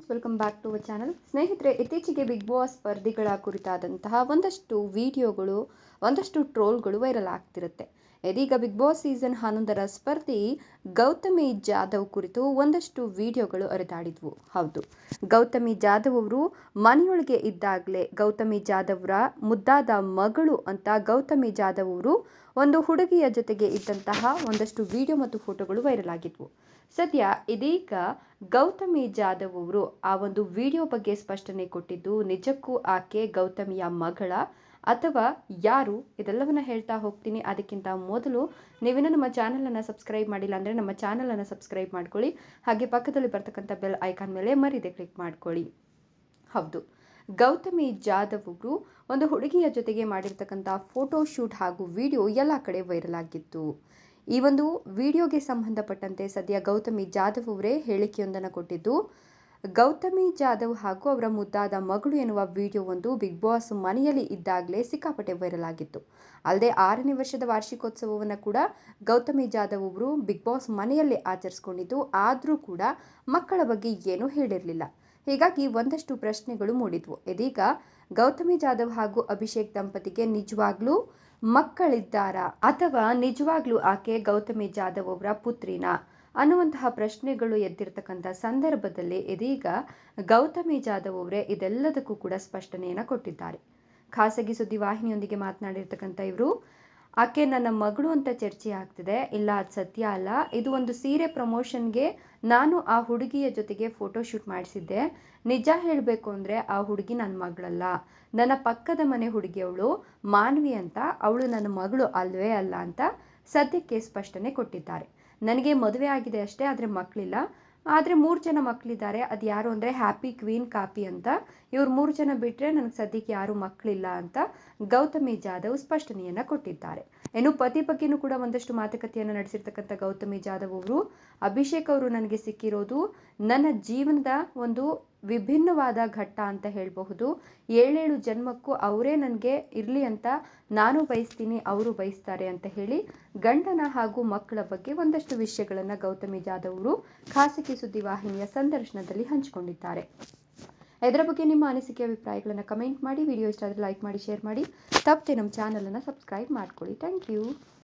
Welcome back to our channel ಸ್ನೇಹಿತರೆ, ಇತ್ತೀಚೆಗೆ big boss ಸ್ಪರ್ಧಿಗಳ ಕುರಿತಾದಂತಹ ಒಂದಷ್ಟು ವಿಡಿಯೋಗಳು ಒಂದಷ್ಟು ಟ್ರೋಲ್ಗಳು ವೈರಲ್ ಆಗ್ತಿರುತ್ತೆ. ಇದೀಗ ಬಿಗ್ ಬಾಸ್ ಸೀಸನ್ ಹನ್ನೊಂದರ ಸ್ಪರ್ಧಿ ಗೌತಮಿ ಜಾಧವ್ ಕುರಿತು ಒಂದಷ್ಟು ವಿಡಿಯೋಗಳು ಹರಿದಾಡಿದ್ವು. ಹೌದು, ಗೌತಮಿ ಜಾಧವ್ ಅವರು ಮನೆಯೊಳಗೆ ಇದ್ದಾಗಲೇ ಗೌತಮಿ ಜಾಧವ್ರ ಮುದ್ದಾದ ಮಗಳು ಅಂತ ಗೌತಮಿ ಜಾಧವ್ ಅವರು ಒಂದು ಹುಡುಗಿಯ ಜೊತೆಗೆ ಇದ್ದಂತಹ ಒಂದಷ್ಟು ವಿಡಿಯೋ ಮತ್ತು ಫೋಟೋಗಳು ವೈರಲ್ ಆಗಿದ್ವು. ಸದ್ಯ ಇದೀಗ ಗೌತಮಿ ಜಾಧವ್ ಅವರು ಆ ಒಂದು ವಿಡಿಯೋ ಬಗ್ಗೆ ಸ್ಪಷ್ಟನೆ ಕೊಟ್ಟಿದ್ದು, ನಿಜಕ್ಕೂ ಆಕೆ ಗೌತಮಿಯ ಮಗಳ ಅಥವಾ ಯಾರು? ಇದೆಲ್ಲವನ್ನ ಹೇಳ್ತಾ ಹೋಗ್ತೀನಿ. ಅದಕ್ಕಿಂತ ಮೊದಲು ನೀವಿನ್ನೂ ನಮ್ಮ ಚಾನಲನ್ನು ಸಬ್ಸ್ಕ್ರೈಬ್ ಮಾಡಿಲ್ಲ ಅಂದರೆ ನಮ್ಮ ಚಾನಲನ್ನು ಸಬ್ಸ್ಕ್ರೈಬ್ ಮಾಡ್ಕೊಳ್ಳಿ. ಹಾಗೆ ಪಕ್ಕದಲ್ಲಿ ಬರ್ತಕ್ಕಂಥ ಬೆಲ್ ಐಕಾನ್ ಮೇಲೆ ಮರಿದೆ ಕ್ಲಿಕ್ ಮಾಡ್ಕೊಳ್ಳಿ. ಹೌದು. ಗೌತಮಿ ಜಾಧವ್ ಅವರು ಒಂದು ಹುಡುಗಿಯ ಜೊತೆಗೆ ಮಾಡಿರ್ತಕ್ಕಂಥ ಫೋಟೋ ಶೂಟ್ ಹಾಗೂ ವಿಡಿಯೋ ಎಲ್ಲ ಕಡೆ ವೈರಲ್ ಆಗಿತ್ತು. ಈ ಒಂದು ವಿಡಿಯೋಗೆ ಸಂಬಂಧಪಟ್ಟಂತೆ ಸದ್ಯ ಗೌತಮಿ ಜಾಧವ್ ಅವರೇ ಹೇಳಿಕೆಯೊಂದನ್ನು ಕೊಟ್ಟಿದ್ದು, ಗೌತಮಿ ಜಾಧವ್ ಹಾಗೂ ಅವರ ಮುದ್ದಾದ ಮಗಳು ಎನ್ನುವ ವಿಡಿಯೋ ಒಂದು ಬಿಗ್ ಬಾಸ್ ಮನೆಯಲ್ಲಿ ಇದ್ದಾಗಲೇ ಸಿಕ್ಕಾಪಟ್ಟೆ ವೈರಲ್ ಆಗಿತ್ತು. ಅಲ್ಲದೆ ಆರನೇ ವರ್ಷದ ವಾರ್ಷಿಕೋತ್ಸವವನ್ನು ಕೂಡ ಗೌತಮಿ ಜಾಧವ್ ಅವರು ಬಿಗ್ ಬಾಸ್ ಮನೆಯಲ್ಲೇ ಆಚರಿಸ್ಕೊಂಡಿದ್ದು, ಆದರೂ ಕೂಡ ಮಕ್ಕಳ ಬಗ್ಗೆ ಏನೂ ಹೇಳಿರಲಿಲ್ಲ. ಹೀಗಾಗಿ ಒಂದಷ್ಟು ಪ್ರಶ್ನೆಗಳು ಮೂಡಿದ್ವು. ಇದೀಗ ಗೌತಮಿ ಜಾಧವ್ ಹಾಗೂ ಅಭಿಷೇಕ್ ದಂಪತಿಗೆ ನಿಜವಾಗ್ಲೂ ಮಕ್ಕಳಿದ್ದಾರಾ? ಅಥವಾ ನಿಜವಾಗ್ಲೂ ಆಕೆ ಗೌತಮಿ ಜಾಧವ್ ಅವರ ಪುತ್ರಿನಾ? ಅನ್ನುವಂತಹ ಪ್ರಶ್ನೆಗಳು ಎದ್ದಿರ್ತಕ್ಕಂಥ ಸಂದರ್ಭದಲ್ಲಿ ಇದೀಗ ಗೌತಮಿ ಜಾಧವ್ ಅವರೇ ಇದೆಲ್ಲದಕ್ಕೂ ಕೂಡ ಸ್ಪಷ್ಟನೆಯನ್ನು ಕೊಟ್ಟಿದ್ದಾರೆ. ಖಾಸಗಿ ಸುದ್ದಿವಾಹಿನಿಯೊಂದಿಗೆ ಮಾತನಾಡಿರ್ತಕ್ಕಂಥ ಇವರು ಆಕೆ ನನ್ನ ಮಗಳು ಅಂತ ಚರ್ಚೆ ಆಗ್ತಿದೆ. ಇಲ್ಲ, ಅದು ಸತ್ಯ ಅಲ್ಲ. ಇದು ಒಂದು ಸೀರೆ ಪ್ರಮೋಷನ್ಗೆ ನಾನು ಆ ಹುಡುಗಿಯ ಜೊತೆಗೆ ಫೋಟೋ ಶೂಟ್ ಮಾಡಿಸಿದ್ದೆ. ನಿಜ ಹೇಳಬೇಕು ಅಂದರೆ ಆ ಹುಡುಗಿ ನನ್ನ ಮಗಳಲ್ಲ. ನನ್ನ ಪಕ್ಕದ ಮನೆ ಹುಡುಗಿಯವಳು ಮಾನ್ವಿ ಅಂತ. ಅವಳು ನನ್ನ ಮಗಳು ಅಲ್ವೇ ಅಲ್ಲ ಅಂತ ಸದ್ಯಕ್ಕೆ ಸ್ಪಷ್ಟನೆ ಕೊಟ್ಟಿದ್ದಾರೆ. ನನಗೆ ಮದುವೆ ಆಗಿದೆ ಅಷ್ಟೇ, ಆದರೆ ಮಕ್ಕಳಿಲ್ಲ ಆದರೆ ಮೂರು ಜನ ಮಕ್ಕಳಿದ್ದಾರೆ ಅದು ಯಾರು ಅಂದರೆ ಹ್ಯಾಪಿ ಕ್ವೀನ್ ಕಾಪಿ ಅಂತ. ಇವ್ರು ಮೂರು ಜನ ಬಿಟ್ಟರೆ ನನಗೆ ಸದ್ಯಕ್ಕೆ ಯಾರೂ ಮಕ್ಕಳಿಲ್ಲ ಅಂತ ಗೌತಮಿ ಜಾಧವ್ ಸ್ಪಷ್ಟನೆಯನ್ನು ಕೊಟ್ಟಿದ್ದಾರೆ. ಇನ್ನು ಪತಿ ಬಗ್ಗೆನೂ ಕೂಡ ಒಂದಷ್ಟು ಮಾತುಕತೆಯನ್ನು ನಡೆಸಿರ್ತಕ್ಕಂಥ ಗೌತಮಿ ಜಾಧವ್ ಅವರು. ಅಭಿಷೇಕ್ ಅವರು ನನಗೆ ಸಿಕ್ಕಿರೋದು ನನ್ನ ಜೀವನದ ಒಂದು ವಿಭಿನ್ನವಾದ ಘಟ್ಟ ಅಂತ ಹೇಳಬಹುದು. ಏಳೇಳು ಜನ್ಮಕ್ಕೂ ಅವರೇ ನನಗೆ ಇರಲಿ ಅಂತ ನಾನು ಬಯಸ್ತೀನಿ, ಅವರು ಬಯಸ್ತಾರೆ ಅಂತ ಹೇಳಿ ಗಂಡನ ಹಾಗೂ ಮಕ್ಕಳ ಬಗ್ಗೆ ಒಂದಷ್ಟು ವಿಷಯಗಳನ್ನು ಗೌತಮಿ ಜಾಧವ್ ಅವರು ಖಾಸಗಿ ಸುದ್ದಿವಾಹಿನಿಯ ಸಂದರ್ಶನದಲ್ಲಿ ಹಂಚಿಕೊಂಡಿದ್ದಾರೆ. ಇದರ ಬಗ್ಗೆ ನಿಮ್ಮ ಅನಿಸಿಕೆ, ಅಭಿಪ್ರಾಯಗಳನ್ನು ಕಮೆಂಟ್ ಮಾಡಿ, ವಿಡಿಯೋ ಇಷ್ಟ ಆದರೆ ಲೈಕ್ ಮಾಡಿ, ಶೇರ್ ಮಾಡಿ. ತಪ್ಪದೆ ನಮ್ಮ ಚಾನಲನ್ನು ಸಬ್ಸ್ಕ್ರೈಬ್ ಮಾಡ್ಕೊಳ್ಳಿ. Thank you.